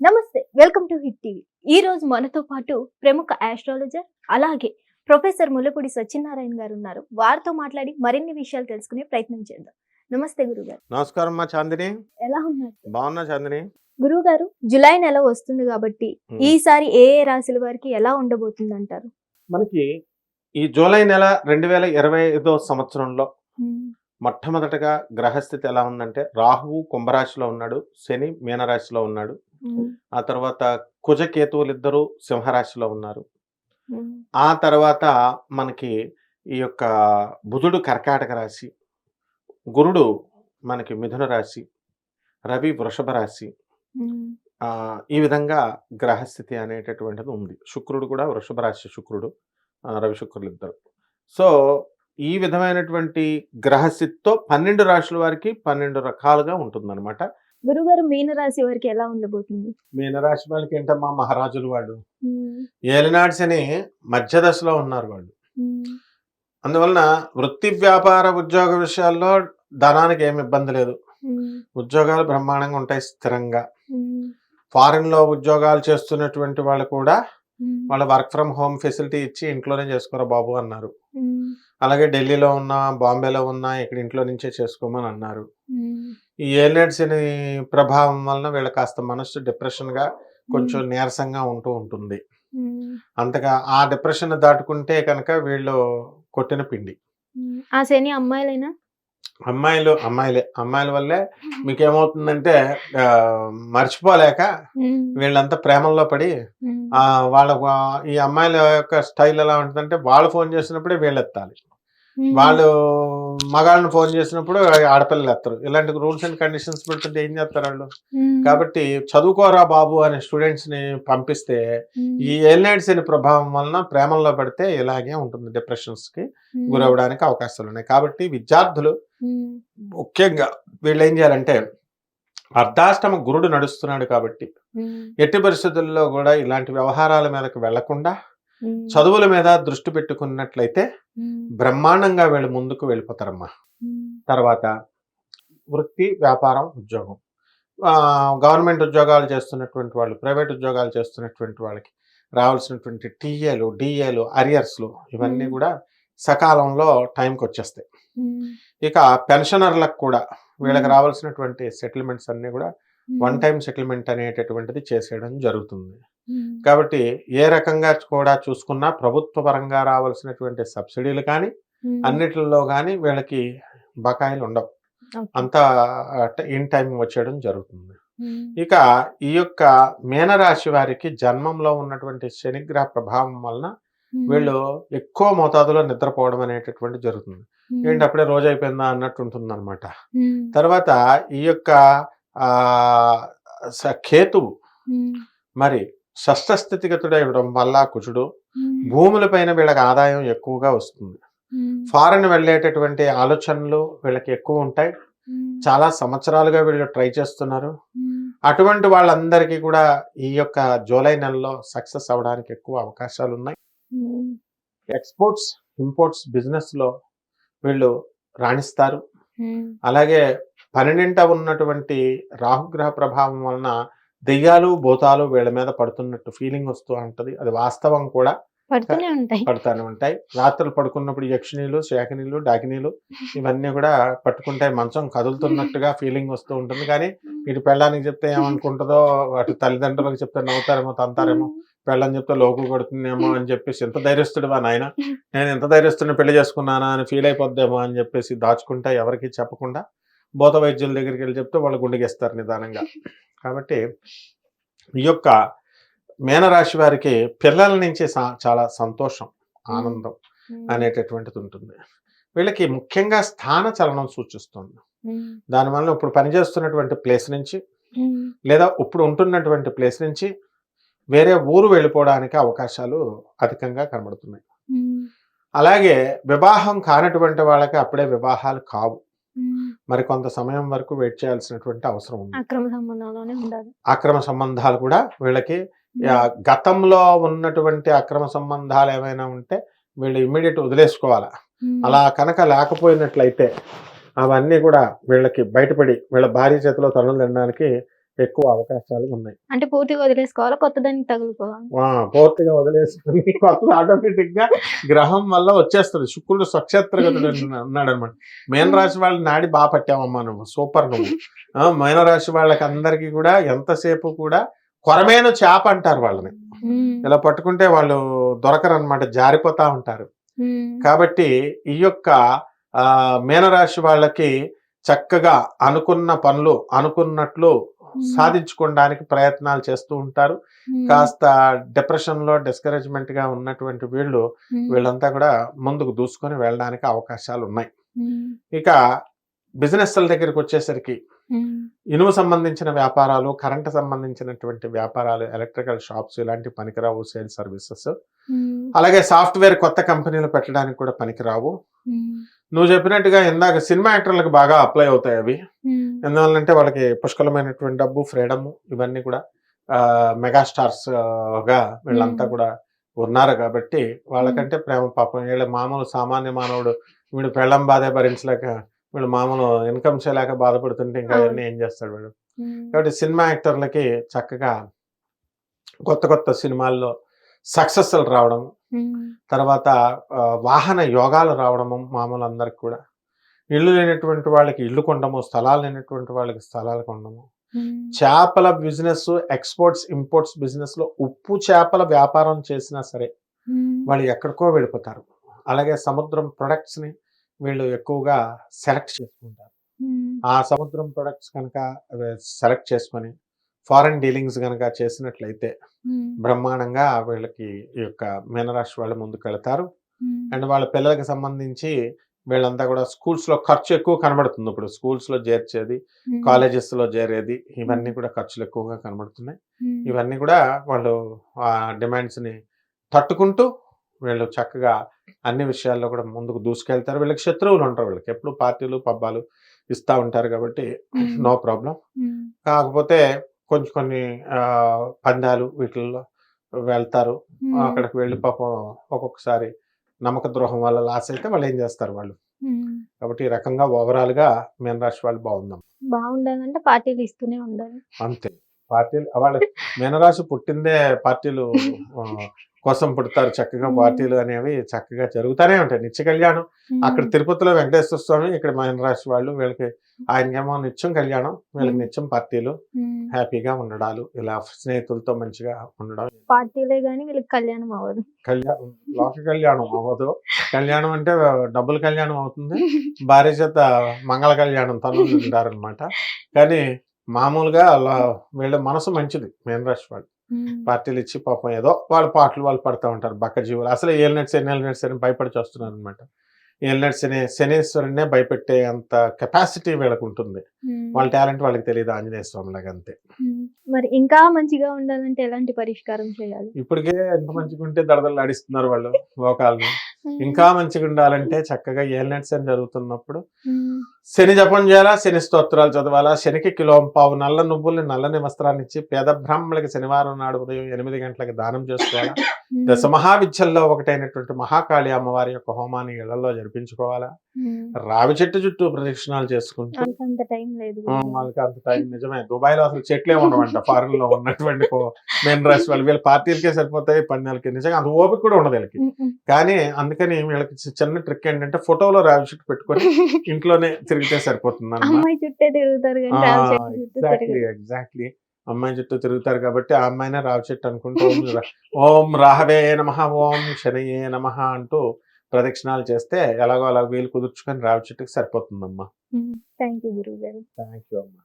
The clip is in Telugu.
నమస్తే వెల్కమ్ టు హిట్ టీవీ. ఈ రోజు మనతో పాటు ప్రముఖ ఆస్ట్రాలజర్ అలాగే ప్రొఫెసర్ ముల్లపూడి సత్యనారాయణ గారు ఉన్నారు. వారితో మాట్లాడి మరిన్ని విషయాలు తెలుసుకునే ప్రయత్నం చేద్దాం. నమస్తే గురుగారు. నమస్కారం మా చాందిని. ఎలా ఉన్నారు? బాగున్నా చాందిని. గురుగారు జులై నెల వస్తుంది కాబట్టి. ఈసారి ఏ ఏ రాశుల వారికి ఎలా ఉండబోతుంది అంటారు మనకి ఈ జూలై నెల రెండు వేల ఇరవై ఐదో సంవత్సరంలో మొట్టమొదటగా గ్రహస్థితి ఎలా ఉందంటే రాహువు కుంభరాశిలో ఉన్నాడు శని మీనరాశిలో ఉన్నాడు ఆ తర్వాత కుజకేతువులు ఇద్దరు సింహరాశిలో ఉన్నారు. ఆ తర్వాత మనకి ఈ యొక్క బుధుడు కర్కాటక రాశి గురుడు మనకి మిథున రాశి రవి వృషభ రాశి. ఈ విధంగా గ్రహస్థితి అనేటటువంటిది ఉంది. శుక్రుడు కూడా వృషభ రాశి శుక్రుడు రవి శుక్రులు ఇద్దరు సో ఈ విధమైనటువంటి గ్రహస్థితితో పన్నెండు రాశుల వారికి పన్నెండు రకాలుగా ఉంటుందన్నమాట. గురుగారు మీన రాశి వారికి ఎలా ఉండబోతుంది? మీనరాశి వాళ్ళకి ఏంటమ్మా? మహారాజులు వాళ్ళు. ఏలినాటి శని మధ్య దశలో ఉన్నారు వాళ్ళు. అందువలన వృత్తి వ్యాపార ఉద్యోగ విషయాల్లో ధనానికి ఏమి ఇబ్బంది లేదు. ఉద్యోగాలు బ్రహ్మాండంగా ఉంటాయి స్థిరంగా. ఫారిన్లో ఉద్యోగాలు చేస్తున్నటువంటి వాళ్ళు కూడా వాళ్ళ వర్క్ ఫ్రమ్ హోమ్ ఫెసిలిటీ ఇచ్చి ఇంట్లోనే చేసుకోరా బాబు అన్నారు. అలాగే ఢిల్లీలో ఉన్న బాంబేలో ఉన్న ఇక్కడ ఇంట్లో నుంచే చేసుకోమని అన్నారు. ఈ అనే ప్రభావం వలన వీళ్ళ కాస్త మనసు డిప్రెషన్గా కొంచెం నీరసంగా ఉంటూ ఉంటుంది. అంతగా ఆ డిప్రెషన్ దాటుకుంటే కనుక వీళ్ళు కొట్టిన పిండి. ఆ శని అమ్మాయిలైనా? అమ్మాయిలు అమ్మాయిలే. అమ్మాయిల వల్లే మీకేమవుతుందంటే మర్చిపోలేక వీళ్ళంతా ప్రేమల్లో పడి ఆ వాళ్ళ ఈ అమ్మాయిల యొక్క స్టైల్ ఎలా ఉంటుందంటే వాళ్ళు ఫోన్ చేసినప్పుడే వీళ్ళు ఎత్తాలి వాళ్ళు మగాళ్ళని ఫోన్ చేసినప్పుడు ఆడపిల్లలు ఎత్తరు. ఇలాంటి రూల్స్ అండ్ కండిషన్స్ పెడుతుంటే ఏం చేస్తారు వాళ్ళు? కాబట్టి చదువుకోరా బాబు అనే స్టూడెంట్స్ని పంపిస్తే ఈ ఎల్నైట్స్ అనే ప్రభావం వలన ప్రేమల్లో పడితే ఇలాగే ఉంటుంది డిప్రెషన్స్కి గురవడానికి అవకాశాలు ఉన్నాయి. కాబట్టి విద్యార్థులు ముఖ్యంగా వీళ్ళు ఏం చేయాలంటే అర్ధాష్టమ గురుడు నడుస్తున్నాడు కాబట్టి ఎట్టి పరిస్థితుల్లో కూడా ఇలాంటి వ్యవహారాల మీదకి వెళ్ళకుండా చదువుల మీద దృష్టి పెట్టుకున్నట్లయితే బ్రహ్మాండంగా వీళ్ళు ముందుకు వెళ్ళిపోతారమ్మా. తర్వాత వృత్తి వ్యాపారం ఉద్యోగం. గవర్నమెంట్ ఉద్యోగాలు చేస్తున్నటువంటి వాళ్ళు ప్రైవేట్ ఉద్యోగాలు చేస్తున్నటువంటి వాళ్ళకి రావాల్సినటువంటి టీఏలు డిఏలు అరియర్స్లు ఇవన్నీ. కూడా సకాలంలో టైంకి వచ్చేస్తాయి. ఇక పెన్షనర్లకు కూడా వీళ్ళకి. రావాల్సినటువంటి సెటిల్మెంట్స్ అన్ని కూడా వన్ టైం సెటిల్మెంట్ అనేటటువంటిది చేసేయడం జరుగుతుంది. కాబట్టి ఏ రకంగా కూడా చూసుకున్నా ప్రభుత్వ పరంగా రావాల్సినటువంటి సబ్సిడీలు కానీ అన్నిటిలో కానీ వీళ్ళకి బకాయిలు ఉండవు. అంతా ఇన్ టైం వచ్చేయడం జరుగుతుంది. ఇక ఈ యొక్క మీనరాశి వారికి జన్మంలో ఉన్నటువంటి శనిగ్రహ ప్రభావం వలన వీళ్ళు ఎక్కువ మోతాదులో నిద్రపోవడం అనేటటువంటి జరుగుతుంది. ఏంటి అప్పుడే రోజు అయిపోయిందా అన్నట్టు ఉంటుంది అనమాట తర్వాత ఈ యొక్క కేతువు మరి షష్ఠ స్థితిగతుడు ఇవ్వడం వల్ల కుజుడు భూములపైన వీళ్ళకి ఆదాయం ఎక్కువగా వస్తుంది. ఫారెన్ వెళ్ళేటటువంటి ఆలోచనలు వీళ్ళకి ఎక్కువ ఉంటాయి. చాలా సంవత్సరాలుగా వీళ్ళు ట్రై చేస్తున్నారు. అటువంటి వాళ్ళందరికీ కూడా ఈ యొక్క జూలై నెలలో సక్సెస్ అవ్వడానికి ఎక్కువ అవకాశాలు ఉన్నాయి. ఎక్స్పోర్ట్స్ ఇంపోర్ట్స్ బిజినెస్లో వీళ్ళు రాణిస్తారు. అలాగే పన్నెండింట ఉన్నటువంటి రాహుగ్రహ ప్రభావం వలన దెయ్యాలు భూతాలు వీళ్ళ మీద పడుతున్నట్టు ఫీలింగ్ వస్తూ ఉంటది. అది వాస్తవం కూడా. పడుతూనే ఉంటాయి. పడుతూనే ఉంటాయి. రాత్రులు పడుకున్నప్పుడు యక్షిణీలు శాకినీలు డాకినీలు ఇవన్నీ కూడా పట్టుకుంటాయి మంచం కదులుతున్నట్టుగా ఫీలింగ్ వస్తూ ఉంటుంది. కానీ ఇటు పెళ్ళానికి చెప్తే ఏమనుకుంటుందో అటు తల్లిదండ్రులకు చెప్తే నవ్వుతారేమో తంతారేమో పెళ్ళని చెప్తే లోకు కొడుతుందేమో అని చెప్పేసి ఎంత ధైర్యస్తుడు వా నాయన? నేను ఎంత ధైర్యస్తుని పెళ్ళి చేసుకున్నానా అని ఫీల్ అయిపోద్దేమో అని చెప్పేసి దాచుకుంటా ఎవరికి చెప్పకుండా భూత వైద్యుల దగ్గరికి వెళ్ళి చెప్తే వాళ్ళు గుండెగిస్తారు నిదానంగా. కాబట్టి ఈ యొక్క మీనరాశి వారికి పిల్లల నుంచి చాలా సంతోషం ఆనందం అనేటటువంటిది ఉంటుంది. వీళ్ళకి ముఖ్యంగా స్థాన చలనం సూచిస్తుంది. దానివల్ల ఇప్పుడు పనిచేస్తున్నటువంటి ప్లేస్ నుంచి లేదా ఇప్పుడు ఉంటున్నటువంటి ప్లేస్ నుంచి వేరే ఊరు వెళ్ళిపోవడానికి అవకాశాలు అధికంగా కనబడుతున్నాయి. అలాగే వివాహం కానటువంటి వాళ్ళకి అప్పుడే వివాహాలు కావు. మరి కొంత సమయం వరకు వెయిట్ చేయాల్సినటువంటి అవసరం ఉంది. అక్రమ సంబంధంలోనే ఉండాలి. అక్రమ సంబంధాలు కూడా వీళ్ళకి గతంలో ఉన్నటువంటి అక్రమ సంబంధాలు ఏమైనా ఉంటే వీళ్ళు ఇమ్మీడియట్ వదిలేసుకోవాలి? అలా కనుక లేకపోయినట్లయితే అవన్నీ కూడా వీళ్ళకి బయటపడి వీళ్ళ భార్య చేతిలో తనులు తినడానికి ఎక్కువ అవకాశాలు ఉన్నాయి. అంటే పూర్తిగా వదిలేసుకోవాలా? కొత్త దానికి తగులుకోవాలి పూర్తిగా వదిలేసుకుని కొత్త ఆటోమేటిక్గా గ్రహం వల్ల వచ్చేస్తుంది. శుక్రుడు స్వక్షేత్రగతుడు ఉన్నాడు అనమాట మీన రాశి వాళ్ళ నాడి బాగా పట్టామమ్మా నువ్వు. సూపర్ నువ్వు. ఆ, మీన రాశి వాళ్ళకి అందరికీ కూడా ఎంతసేపు కూడా కొరమైన చేప అంటారు వాళ్ళని. ఇలా పట్టుకుంటే వాళ్ళు దొరకరు అనమాట జారిపోతా ఉంటారు. కాబట్టి ఈ యొక్క ఆ, మీనరాశి వాళ్ళకి చక్కగా అనుకున్న పనులు అనుకున్నట్లు సాధించుకోవడానికి ప్రయత్నాలు చేస్తూ ఉంటారు. కాస్త డిప్రెషన్లో డిస్కరేజ్మెంట్గా ఉన్నటువంటి వీళ్ళు వీళ్ళంతా కూడా ముందుకు దూసుకొని వెళ్ళడానికి అవకాశాలు ఉన్నాయి. ఇక బిజినెస్ల దగ్గరికి వచ్చేసరికి ఇనుము సంబంధించిన వ్యాపారాలు కరెంట్ సంబంధించినటువంటి వ్యాపారాలు ఎలక్ట్రికల్ షాప్స్ ఇలాంటి పనికిరావు సేల్ సర్వీసెస్. అలాగే సాఫ్ట్వేర్ కొత్త కంపెనీలు పెట్టడానికి కూడా పనికిరావు. నువ్వు చెప్పినట్టుగా ఇందాక సినిమా యాక్టర్లకు బాగా అప్లై అవుతాయి అవి. ఎందువల్లంటే వాళ్ళకి పుష్కలమైనటువంటి డబ్బు ఫ్రీడమ్ ఇవన్నీ కూడా ఆ, మెగాస్టార్స్గా వీళ్ళంతా. కూడా ఉన్నారు కాబట్టి వాళ్ళకంటే ప్రేమ పాపం. వీళ్ళ మామూలు సామాన్య మానవుడు వీడు పెళ్ళం బాధే భరించలేక వీళ్ళు మామూలు ఇన్కమ్ చేయలేక బాధపడుతుంటే ఇంకా అవును. అవన్నీ ఏం చేస్తాడు వీడు. కాబట్టి సినిమా యాక్టర్లకి చక్కగా కొత్త కొత్త సినిమాల్లో సక్సెస్లు రావడం తర్వాత వాహన యోగాలు రావడము మామూలు అందరికి కూడా. ఇల్లు లేనటువంటి వాళ్ళకి ఇల్లు కొనడము స్థలాలు లేనటువంటి వాళ్ళకి స్థలాలు కొనడము. చేపల బిజినెస్ ఎక్స్పోర్ట్స్ ఇంపోర్ట్స్ బిజినెస్లో ఉప్పు చేపల వ్యాపారం చేసినా సరే వాళ్ళు ఎక్కడికో వెళ్ళిపోతారు. అలాగే సముద్రం ప్రొడక్ట్స్ని వీళ్ళు ఎక్కువగా సెలెక్ట్ చేసుకుంటారు. ఆ సముద్రం ప్రొడక్ట్స్ కనుక సెలెక్ట్ చేసుకొని ఫారెన్ డీలింగ్స్ కనుక చేసినట్లయితే బ్రహ్మాండంగా వీళ్ళకి ఈ యొక్క మీనరాశి వాళ్ళు ముందుకు వెళ్తారు అండ్ వాళ్ళ పిల్లలకి సంబంధించి వీళ్ళంతా కూడా స్కూల్స్లో ఖర్చు ఎక్కువ కనబడుతుంది. ఇప్పుడు స్కూల్స్లో చేర్చేది కాలేజెస్లో చేరేది ఇవన్నీ కూడా ఖర్చులు ఎక్కువగా కనబడుతున్నాయి. ఇవన్నీ కూడా వాళ్ళు ఆ డిమాండ్స్ని తట్టుకుంటూ వీళ్ళు చక్కగా అన్ని విషయాల్లో కూడా ముందుకు దూసుకెళ్తారు. వీళ్ళకి శత్రువులు ఉంటారు. వీళ్ళకి ఎప్పుడు పార్టీలు పబ్బాలు ఇస్తా ఉంటారు కాబట్టి నో ప్రాబ్లం. కాకపోతే కొంచెం కొన్ని పందాలు వీటిల్లో వెళ్తారు. అక్కడికి వెళ్ళి పాపం ఒక్కొక్కసారి నమ్మక ద్రోహం వల్ల లాస్ అయితే వాళ్ళు ఏం చేస్తారు వాళ్ళు? కాబట్టి ఈ రకంగా ఓవరాల్గా మీన రాశి వాళ్ళు బాగుందాం. బాగుండాలంటే పార్టీలు ఇస్తూనే ఉండాలి. అంతే. పార్టీలు వాళ్ళ మీనరాశి పుట్టిందే పార్టీలు కోసం పుడతారు చక్కగా. పార్టీలు అనేవి చక్కగా జరుగుతూనే ఉంటాయి. నిత్య కళ్యాణం. అక్కడ తిరుపతిలో వెంకటేశ్వర స్వామి ఇక్కడ మీనరాశి వాళ్ళు వీళ్ళకి ఆయనకేమో నిత్యం కళ్యాణం వీళ్ళకి. నిత్యం పార్టీలు హ్యాపీగా ఉండడాలు ఇలా స్నేహితులతో మంచిగా ఉండడం పార్టీలే గానీ వీళ్ళకి కళ్యాణం అవ్వదు. కళ్యాణం లోక కళ్యాణం అవ్వదు. కళ్యాణం అంటే డబ్బుల కళ్యాణం అవుతుంది. భార్య చేత మంగళ కళ్యాణం తను ఉంటారనమాట కానీ మామూలుగా అలా వీళ్ళ మనసు మంచిది మీనరాశి వాళ్ళు. పార్టీలు ఇచ్చి పాపం ఏదో వాళ్ళ పాటలు వాళ్ళు పడతా ఉంటారు. బక్క జీవులు. అసలు ఏలినట్టు శని ఏలినట్టు శని భయపడి వస్తున్నారు అనమాట ఏలినట్టు శని శనీశ్వరునే భయపెట్టే అంత కెపాసిటీ వీళ్ళకు ఉంటుంది. వాళ్ళ టాలెంట్ వాళ్ళకి తెలియదు ఆంజనేయ స్వామి లాగా అంతే. మరి ఇంకా మంచిగా ఉండాలంటే ఎలాంటి పరిష్కారం చేయాలి? ఇప్పటికే ఎంత మంచిగా ఉంటే దడదలు నడిస్తున్నారు వాళ్ళు లోకాలను ఇంకా మంచిగా ఉండాలంటే చక్కగా ఏలినట్టు శని జరుగుతున్నప్పుడు శని జపం చేయాలా? శని స్తోత్రాలు చదవాలా? శనికి కిలో పావు నల్ల నువ్వుల్ని నల్లని వస్త్రాన్ని ఇచ్చి పేద బ్రాహ్మణులకి శనివారం నాడు ఉదయం ఎనిమిది గంటలకు దానం చేసుకోవాలా? దశ మహావిద్యల్లో ఒకటైనటువంటి మహాకాళి అమ్మవారి యొక్క హోమాన్ని ఇళ్ళలో జరిపించుకోవాలా? రావి చెట్టు చుట్టూ ప్రదక్షిణాలు చేసుకుంటూ అంత టైం లేదు ఆ, వాళ్ళకి అంత టైం నిజమే. దుబాయ్లో అసలు చెట్లే ఉండవంట ఫారెన్లో ఉన్నటువంటి మెయిన్ రాశి వాళ్ళు. వీళ్ళ పార్టీలకే సరిపోతాయి పన్నెలకి నిజంగా అంత ఓపిక కూడా ఉండదు వీళ్ళకి. కానీ అందుకని వీళ్ళకి చిన్న ట్రిక్ ఏంటంటే ఫోటోలో రావి చెట్టు పెట్టుకొని ఇంట్లోనే తిరిగితే సరిపోతుంది అమ్మాయి చుట్టే తిరుగుతారు ఎగ్జాక్ట్లీ. ఎగ్జాక్ట్లీ అమ్మాయి చుట్టూ తిరుగుతారు కాబట్టి ఆ అమ్మాయినే రావి చెట్టు అనుకుంటూ ఓం రాహవే నమ ఓం శనయే నమ అంటూ ప్రదక్షిణాలు చేస్తే ఎలాగో అలా వీలు కుదుర్చుకొని రావి చెట్టుకి సరిపోతుందమ్మా. థ్యాంక్ యూ గురువు గారు థ్యాంక్ యూ అమ్మా.